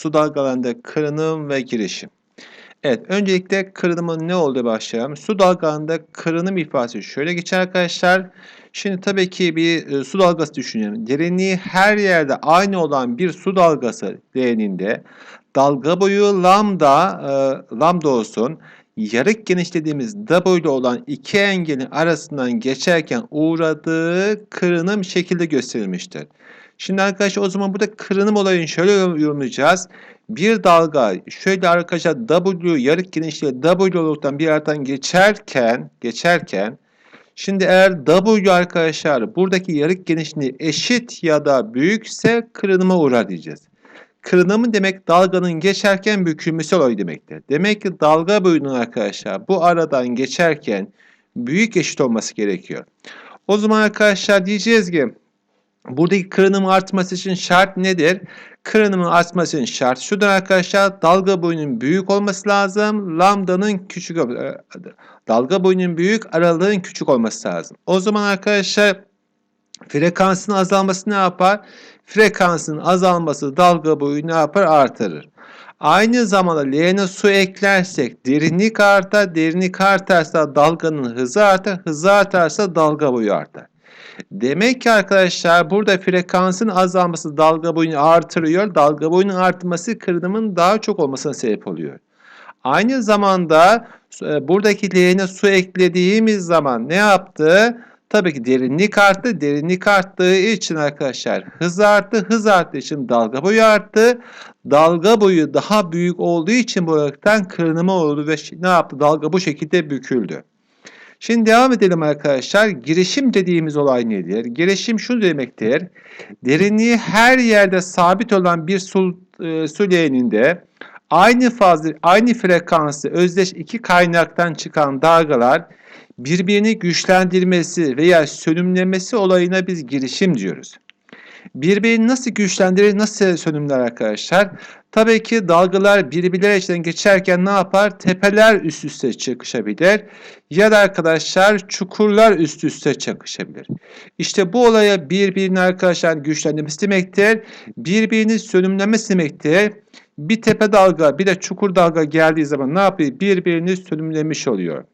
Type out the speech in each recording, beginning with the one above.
Su dalgalarında kırınım ve girişim. Evet, öncelikle kırınımın ne olduğu başlayalım. Su dalgalarında kırınım ifadesi şöyle geçer arkadaşlar. Şimdi tabii ki bir e, su dalgası düşünelim. Derinliği her yerde aynı olan bir su dalgası derinliğinde dalga boyu lambda, e, lambda olsun. Yarık genişlediğimiz W ile olan iki engelin arasından geçerken uğradığı kırınım şekilde gösterilmiştir. Şimdi arkadaşlar o zaman burada kırınım olayını şöyle yorumlayacağız. Bir dalga şöyle arkadaşlar W yarık genişliği W oluktan bir yerden geçerken geçerken şimdi eğer W arkadaşlar buradaki yarık genişliği eşit ya da büyükse kırınıma uğrar diyeceğiz. Kırınımı demek dalganın geçerken bükülmesi olayı demektir. Demek ki dalga boyunun arkadaşlar bu aradan geçerken büyük eşit olması gerekiyor. O zaman arkadaşlar diyeceğiz ki buradaki kırınım artması için şart nedir? Kırınımın artması için şart şudur arkadaşlar. Dalga boyunun büyük olması lazım. Lambdanın küçük e, dalga boyunun büyük, aralığın küçük olması lazım. O zaman arkadaşlar frekansın azalması ne yapar? Frekansın azalması dalga boyu ne yapar? Artırır. Aynı zamanda leğene su eklersek derinlik artar. Derinlik artarsa dalganın hızı artar. Hızı artarsa dalga boyu artar. Demek ki arkadaşlar burada frekansın azalması dalga boyunu artırıyor. Dalga boyunun artması kırılımın daha çok olmasına sebep oluyor. Aynı zamanda e, buradaki leğene su eklediğimiz zaman ne yaptı? Tabii ki derinlik arttı. Derinlik arttığı için arkadaşlar hız arttı. Hız arttığı için dalga boyu arttı. Dalga boyu daha büyük olduğu için bu kırınma oldu ve ne yaptı? Dalga bu şekilde büküldü. Şimdi devam edelim arkadaşlar. Girişim dediğimiz olay nedir? Girişim şu demektir. Derinliği her yerde sabit olan bir su, e, su aynı fazla, aynı frekansı özdeş iki kaynaktan çıkan dalgalar birbirini güçlendirmesi veya sönümlemesi olayına biz girişim diyoruz. Birbirini nasıl güçlendirir, nasıl sönümler arkadaşlar? Tabii ki dalgalar birbirleri içinden geçerken ne yapar? Tepeler üst üste çakışabilir. Ya da arkadaşlar çukurlar üst üste çakışabilir. İşte bu olaya birbirini arkadaşlar güçlendirmesi demektir. Birbirini sönümlemesi demektir. Bir tepe dalga bir de çukur dalga geldiği zaman ne yapıyor? Birbirini sönümlemiş oluyor.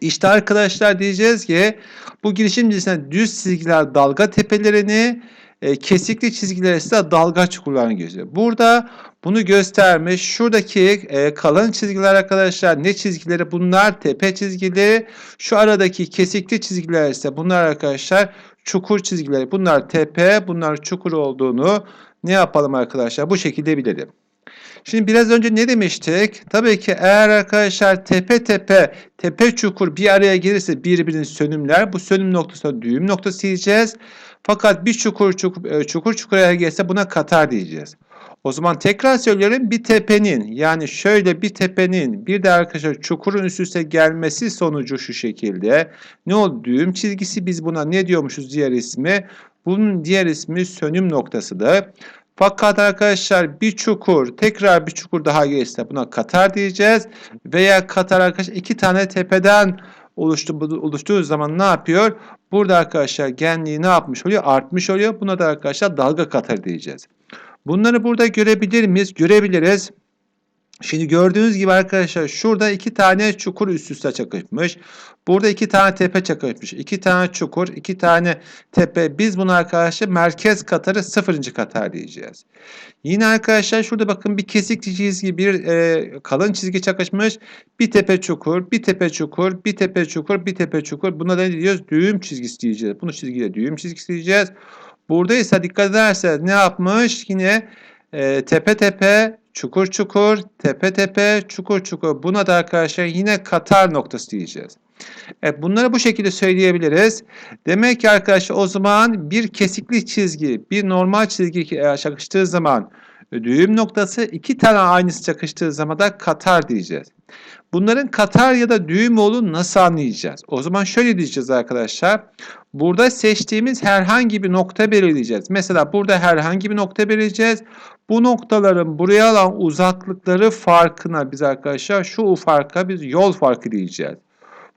İşte arkadaşlar diyeceğiz ki bu girişim cinsine düz çizgiler dalga tepelerini, e, kesikli çizgiler ise dalga çukurlarını gösteriyor. Burada bunu göstermiş. Şuradaki e, kalın çizgiler arkadaşlar ne çizgileri? Bunlar tepe çizgileri. Şu aradaki kesikli çizgiler ise bunlar arkadaşlar çukur çizgileri. Bunlar tepe, bunlar çukur olduğunu ne yapalım arkadaşlar? Bu şekilde bilelim. Şimdi biraz önce ne demiştik? Tabii ki eğer arkadaşlar tepe tepe, tepe çukur bir araya gelirse birbirini sönümler. Bu sönüm noktasına düğüm noktası diyeceğiz. Fakat bir çukur çukur e, çukur, çukur araya gelirse buna katar diyeceğiz. O zaman tekrar söylüyorum bir tepenin yani şöyle bir tepenin bir de arkadaşlar çukurun üst üste gelmesi sonucu şu şekilde. Ne oldu? Düğüm çizgisi biz buna ne diyormuşuz diğer ismi? Bunun diğer ismi sönüm noktasıdır. Fakat arkadaşlar bir çukur tekrar bir çukur daha gelirse buna katar diyeceğiz. Veya katar arkadaşlar iki tane tepeden oluştu, oluştuğu zaman ne yapıyor? Burada arkadaşlar genliği ne yapmış oluyor? Artmış oluyor. Buna da arkadaşlar dalga katar diyeceğiz. Bunları burada görebilir miyiz? Görebiliriz. Şimdi gördüğünüz gibi arkadaşlar şurada iki tane çukur üst üste çakışmış. Burada iki tane tepe çakışmış. İki tane çukur, iki tane tepe. Biz bunu arkadaşlar merkez katarı sıfırıncı katar diyeceğiz. Yine arkadaşlar şurada bakın bir kesik çizgi, bir e, kalın çizgi çakışmış. Bir tepe çukur, bir tepe çukur, bir tepe çukur, bir tepe çukur. Buna ne diyoruz? Düğüm çizgisi diyeceğiz. Bunu çizgiyle düğüm çizgisi diyeceğiz. Burada ise dikkat ederseniz ne yapmış? Yine e, tepe tepe, çukur çukur, tepe tepe, çukur çukur. Buna da arkadaşlar yine katar noktası diyeceğiz. Evet bunları bu şekilde söyleyebiliriz. Demek ki arkadaşlar o zaman bir kesikli çizgi, bir normal çizgi çakıştığı zaman düğüm noktası iki tane aynısı çakıştığı zaman da katar diyeceğiz. Bunların katar ya da düğüm olduğunu nasıl anlayacağız? O zaman şöyle diyeceğiz arkadaşlar. Burada seçtiğimiz herhangi bir nokta belirleyeceğiz. Mesela burada herhangi bir nokta belirleyeceğiz. Bu noktaların buraya alan uzaklıkları farkına biz arkadaşlar şu farka biz yol farkı diyeceğiz.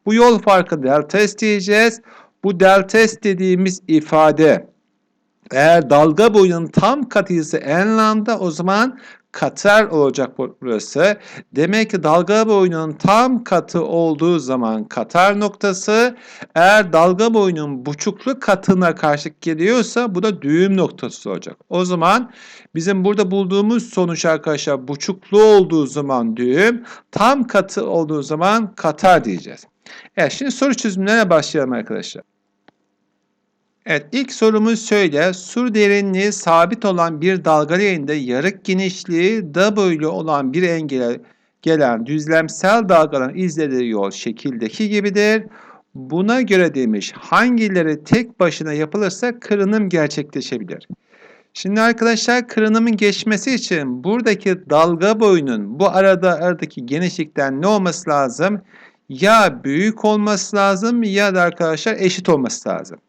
Bu yol farkı delta S diyeceğiz. Bu delta S dediğimiz ifade eğer dalga boyunun tam katıysa n lambda o zaman katar olacak bu- burası. Demek ki dalga boyunun tam katı olduğu zaman katar noktası, eğer dalga boyunun buçuklu katına karşı geliyorsa bu da düğüm noktası olacak. O zaman bizim burada bulduğumuz sonuç arkadaşlar buçuklu olduğu zaman düğüm, tam katı olduğu zaman katar diyeceğiz. Evet şimdi soru çözümlerine başlayalım arkadaşlar. Evet ilk sorumuz şöyle. Su derinliği sabit olan bir dalga yayında yarık genişliği W olan bir engele gelen düzlemsel dalgaların izlediği yol şekildeki gibidir. Buna göre demiş hangileri tek başına yapılırsa kırınım gerçekleşebilir. Şimdi arkadaşlar kırınımın geçmesi için buradaki dalga boyunun bu arada aradaki genişlikten ne olması lazım? Ya büyük olması lazım ya da arkadaşlar eşit olması lazım.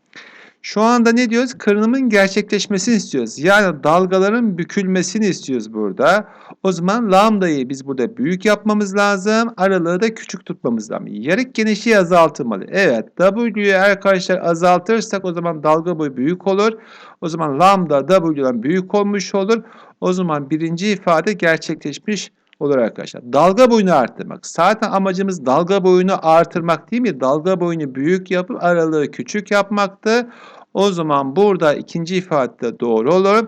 Şu anda ne diyoruz? Kırınımın gerçekleşmesini istiyoruz. Yani dalgaların bükülmesini istiyoruz burada. O zaman lambdayı biz burada büyük yapmamız lazım. Aralığı da küçük tutmamız lazım. Yarık genişliği azaltılmalı. Evet W'yu arkadaşlar azaltırsak o zaman dalga boyu büyük olur. O zaman lambda W'dan büyük olmuş olur. O zaman birinci ifade gerçekleşmiş olur arkadaşlar. Dalga boyunu arttırmak. Zaten amacımız dalga boyunu artırmak değil mi? Dalga boyunu büyük yapıp aralığı küçük yapmaktı. O zaman burada ikinci ifade de doğru olur.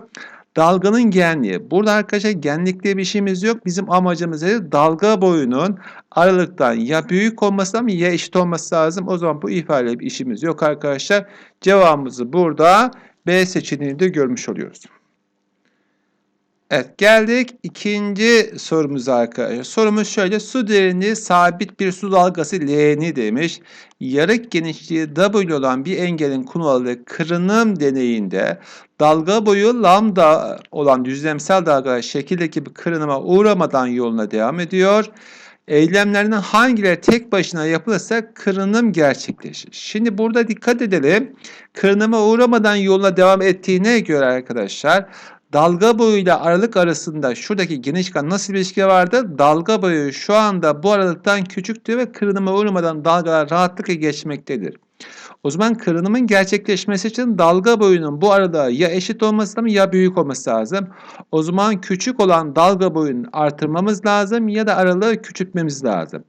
Dalganın genliği. Burada arkadaşlar genlikte bir şeyimiz yok. Bizim amacımız ne? Dalga boyunun aralıktan ya büyük olması lazım ya eşit olması lazım. O zaman bu ifadeyle bir işimiz yok arkadaşlar. Cevabımızı burada B seçeneğinde görmüş oluyoruz. Evet geldik ikinci sorumuza arkadaşlar. Sorumuz şöyle su derinliği sabit bir su dalgası L'ni demiş. Yarık genişliği W olan bir engelin kullanıldığı kırınım deneyinde dalga boyu lambda olan düzlemsel dalgalar şekildeki bir kırınıma uğramadan yoluna devam ediyor. Eylemlerinden hangileri tek başına yapılırsa kırınım gerçekleşir. Şimdi burada dikkat edelim. Kırınıma uğramadan yoluna devam ettiğine göre arkadaşlar dalga boyuyla aralık arasında şuradaki genişlikten nasıl bir ilişki vardı? Dalga boyu şu anda bu aralıktan küçüktür ve kırınıma uğramadan dalgalar rahatlıkla geçmektedir. O zaman kırınımın gerçekleşmesi için dalga boyunun bu arada ya eşit olması lazım ya büyük olması lazım. O zaman küçük olan dalga boyunu artırmamız lazım ya da aralığı küçültmemiz lazım.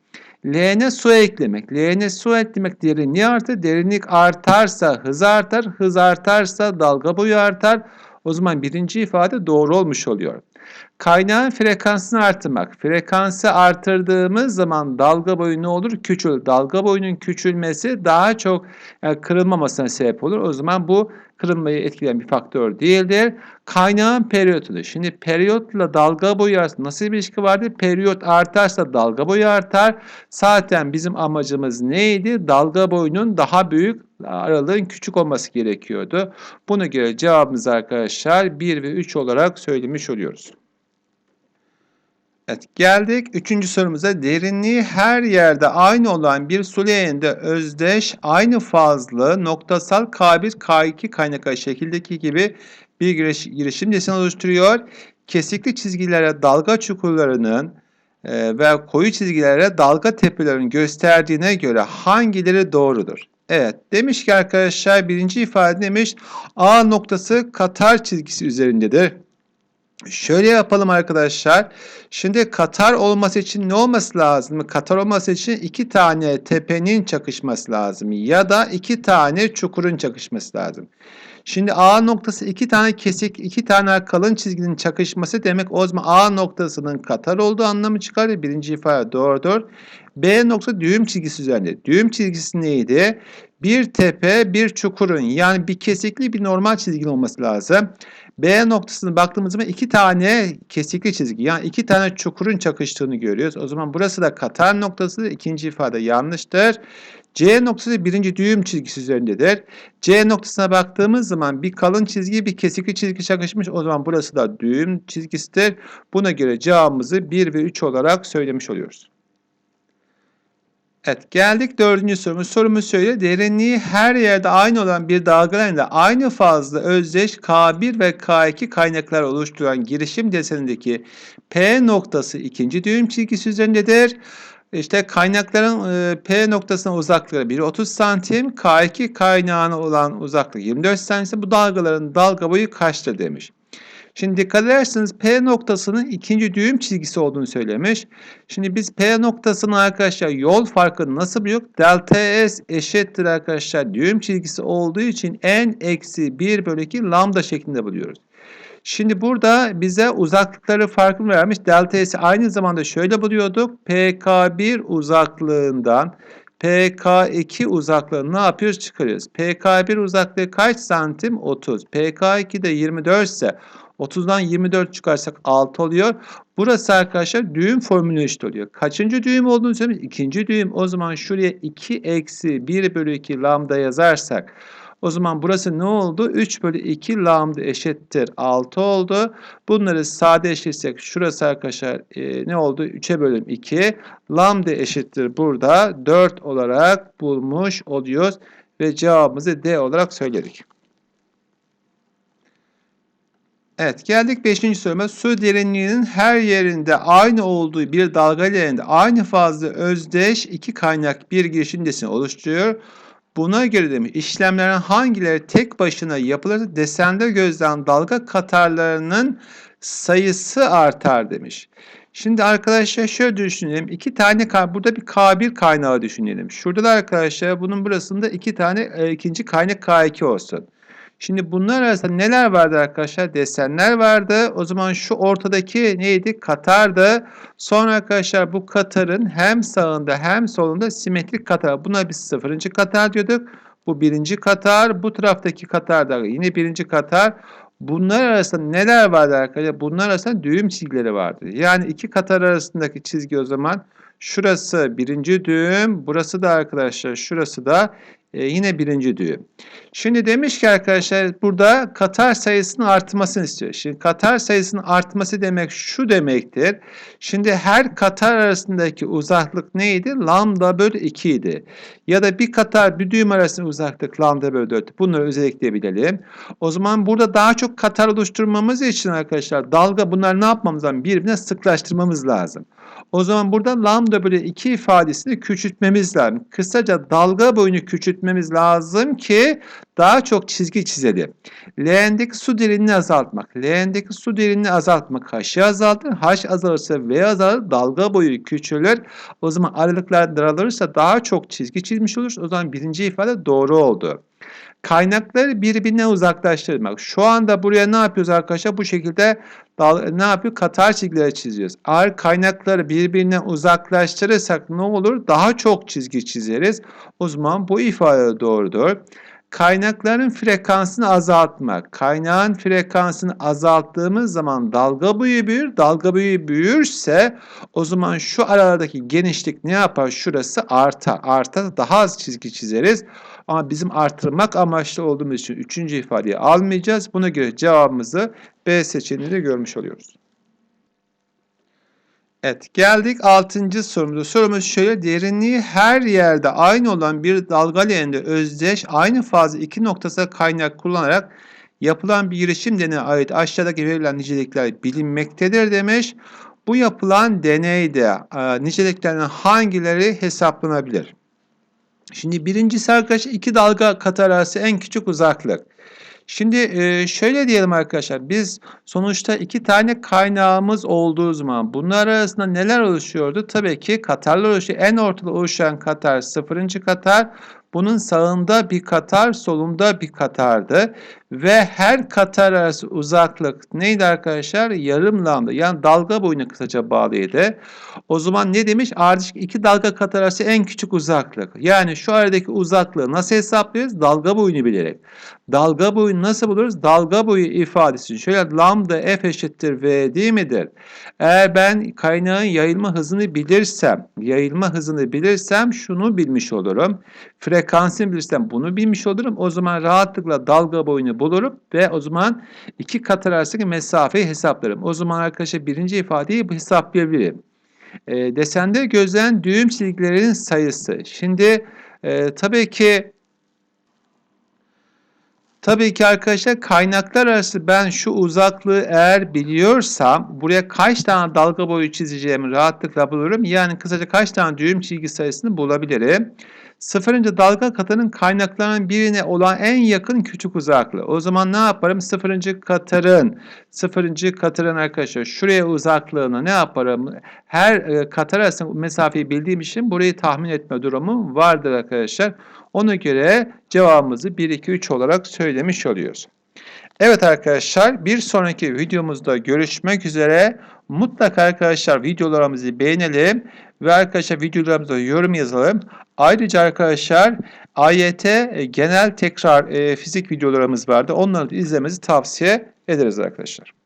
L'ne su eklemek. L'ne su eklemek derinliği artır. Derinlik artarsa hız artar. Hız artarsa dalga boyu artar. O zaman birinci ifade doğru olmuş oluyor. Kaynağın frekansını artırmak. Frekansı artırdığımız zaman dalga boyu ne olur? Küçül. Dalga boyunun küçülmesi daha çok yani kırılmamasına sebep olur. O zaman bu kırılmayı etkileyen bir faktör değildir. Kaynağın periyotu. Şimdi periyotla dalga boyu arasında nasıl bir ilişki vardır? Periyot artarsa dalga boyu artar. Zaten bizim amacımız neydi? Dalga boyunun daha büyük, aralığın küçük olması gerekiyordu. Buna göre cevabımız arkadaşlar 1 ve 3 olarak söylemiş oluyoruz. Evet geldik üçüncü sorumuza. Derinliği her yerde aynı olan bir su özdeş aynı fazlı noktasal K1 K2 kaynaklar şekildeki gibi bir giriş, girişim deseni oluşturuyor. Kesikli çizgilere dalga çukurlarının e, ve koyu çizgilere dalga tepelerinin gösterdiğine göre hangileri doğrudur? Evet demiş ki arkadaşlar birinci ifade demiş A noktası Katar çizgisi üzerindedir. Şöyle yapalım arkadaşlar. Şimdi Katar olması için ne olması lazım? Katar olması için iki tane tepenin çakışması lazım. Ya da iki tane çukurun çakışması lazım. Şimdi A noktası iki tane kesik, iki tane kalın çizginin çakışması demek o zaman A noktasının Katar olduğu anlamı çıkar. Birinci ifade doğrudur. B nokta düğüm çizgisi üzerinde. Düğüm çizgisi neydi? Bir tepe, bir çukurun yani bir kesikli bir normal çizginin olması lazım. B noktasına baktığımız zaman iki tane kesikli çizgi yani iki tane çukurun çakıştığını görüyoruz. O zaman burası da Katar noktası. ikinci ifade yanlıştır. C noktası birinci düğüm çizgisi üzerindedir. C noktasına baktığımız zaman bir kalın çizgi bir kesikli çizgi çakışmış. O zaman burası da düğüm çizgisidir. Buna göre cevabımızı 1 ve 3 olarak söylemiş oluyoruz. Evet geldik dördüncü sorumuz. Sorumuz şöyle. Derinliği her yerde aynı olan bir dalgalarında aynı fazla özdeş K1 ve K2 kaynaklar oluşturan girişim desenindeki P noktası ikinci düğüm çizgisi üzerindedir. İşte kaynakların e, P noktasına uzaklığı 1 30 santim, K2 kaynağına olan uzaklık 24 santim. Bu dalgaların dalga boyu kaçtır demiş. Şimdi dikkat ederseniz P noktasının ikinci düğüm çizgisi olduğunu söylemiş. Şimdi biz P noktasının arkadaşlar yol farkını nasıl buluyoruz? Delta S eşittir arkadaşlar düğüm çizgisi olduğu için n eksi 1 bölü 2 lambda şeklinde buluyoruz. Şimdi burada bize uzaklıkları farkını vermiş. Delta S'i aynı zamanda şöyle buluyorduk. PK1 uzaklığından PK2 uzaklığını ne yapıyoruz? Çıkarıyoruz. PK1 uzaklığı kaç santim? 30. PK2 de 24 ise 30'dan 24 çıkarsak 6 oluyor. Burası arkadaşlar düğüm formülü eşit oluyor. Kaçıncı düğüm olduğunu söyleyeyim. İkinci düğüm. O zaman şuraya 2 eksi 1 bölü 2 lambda yazarsak o zaman burası ne oldu? 3 bölü 2 lambda eşittir 6 oldu. Bunları sadeleştirirsek şurası arkadaşlar e, ne oldu? 3'e bölüm 2. Lambda eşittir burada 4 olarak bulmuş oluyoruz. Ve cevabımızı D olarak söyledik. Evet geldik 5. soruma. Su derinliğinin her yerinde aynı olduğu bir dalga yerinde aynı fazla özdeş iki kaynak bir girişim desini oluşturuyor. Buna göre demiş işlemlerin hangileri tek başına yapılırsa desende gözden dalga katarlarının sayısı artar demiş. Şimdi arkadaşlar şöyle düşünelim. iki tane burada bir K1 kaynağı düşünelim. Şurada da arkadaşlar bunun burasında iki tane e, ikinci kaynak K2 olsun. Şimdi bunlar arasında neler vardı arkadaşlar? Desenler vardı. O zaman şu ortadaki neydi? Katardı. Sonra arkadaşlar bu katarın hem sağında hem solunda simetrik katar. Buna biz sıfırıncı katar diyorduk. Bu birinci katar. Bu taraftaki katar da yine birinci katar. Bunlar arasında neler vardı arkadaşlar? Bunlar arasında düğüm çizgileri vardı. Yani iki katar arasındaki çizgi o zaman şurası birinci düğüm. Burası da arkadaşlar şurası da e, yine birinci düğüm. Şimdi demiş ki arkadaşlar burada katar sayısının artmasını istiyor. Şimdi katar sayısının artması demek şu demektir. Şimdi her katar arasındaki uzaklık neydi? Lambda bölü 2 idi. Ya da bir katar bir düğüm arasındaki uzaklık lambda bölü 4. Bunları özellikle bilelim. O zaman burada daha çok katar oluşturmamız için arkadaşlar dalga bunlar ne yapmamız lazım? Birbirine sıklaştırmamız lazım. O zaman burada lambda bölü 2 ifadesini küçültmemiz lazım. Kısaca dalga boyunu küçültmemiz lazım ki daha çok çizgi çizelim. Leğendeki su derinliğini azaltmak. Leğendeki su derinliğini azaltmak H'ı azaltır. H azalırsa V azalır. Dalga boyu küçülür. O zaman aralıklar daralırsa daha çok çizgi çizmiş oluruz. O zaman birinci ifade doğru oldu. Kaynakları birbirine uzaklaştırmak. Şu anda buraya ne yapıyoruz arkadaşlar? Bu şekilde ne yapıyor? Katar çizgileri çiziyoruz. Eğer kaynakları birbirine uzaklaştırırsak ne olur? Daha çok çizgi çizeriz. O zaman bu ifade doğrudur. Kaynakların frekansını azaltmak. Kaynağın frekansını azalttığımız zaman dalga boyu büyür. Dalga boyu büyürse o zaman şu aralardaki genişlik ne yapar? Şurası artar. Artar daha az çizgi çizeriz. Ama bizim artırmak amaçlı olduğumuz için üçüncü ifadeyi almayacağız. Buna göre cevabımızı B seçeneğinde görmüş oluyoruz. Evet geldik 6. sorumuza. Sorumuz şöyle derinliği her yerde aynı olan bir dalga leğeninde özdeş aynı fazla iki noktası kaynak kullanarak yapılan bir girişim deneye ait aşağıdaki verilen nicelikler bilinmektedir demiş. Bu yapılan deneyde e, niceliklerin hangileri hesaplanabilir? Şimdi birincisi arkadaşlar iki dalga kat arası en küçük uzaklık. Şimdi e, şöyle diyelim arkadaşlar biz sonuçta iki tane kaynağımız olduğu zaman bunlar arasında neler oluşuyordu? Tabii ki katarlar oluşuyor. En ortada oluşan katar sıfırıncı katar. Bunun sağında bir katar, solunda bir katardı. Ve her katar arası uzaklık neydi arkadaşlar? Yarım lambda. Yani dalga boyuna kısaca bağlıydı. O zaman ne demiş? Ardışık iki dalga katar arası en küçük uzaklık. Yani şu aradaki uzaklığı nasıl hesaplıyoruz? Dalga boyunu bilerek. Dalga boyunu nasıl buluruz? Dalga boyu ifadesi. Şöyle lambda f eşittir v değil midir? Eğer ben kaynağın yayılma hızını bilirsem, yayılma hızını bilirsem şunu bilmiş olurum. Frekansını bilirsem bunu bilmiş olurum. O zaman rahatlıkla dalga boyunu bulurum ve o zaman iki kat arasındaki mesafeyi hesaplarım. O zaman arkadaşlar birinci ifadeyi hesaplayabilirim. E, desende gözlenen düğüm çizgilerinin sayısı. Şimdi e, tabii ki Tabii ki arkadaşlar kaynaklar arası ben şu uzaklığı eğer biliyorsam buraya kaç tane dalga boyu çizeceğimi rahatlıkla bulurum. Yani kısaca kaç tane düğüm çizgi sayısını bulabilirim. Sıfırıncı dalga katının kaynaklarının birine olan en yakın küçük uzaklığı. O zaman ne yaparım? Sıfırıncı katırın, sıfırıncı katırın arkadaşlar şuraya uzaklığını ne yaparım? Her e, katır arasında mesafeyi bildiğim için burayı tahmin etme durumu vardır arkadaşlar. Ona göre cevabımızı 1, 2, 3 olarak söylemiş oluyoruz. Evet arkadaşlar bir sonraki videomuzda görüşmek üzere. Mutlaka arkadaşlar videolarımızı beğenelim ve arkadaşlar videolarımıza yorum yazalım. Ayrıca arkadaşlar AYT genel tekrar e, fizik videolarımız vardı. Onları da izlemenizi tavsiye ederiz arkadaşlar.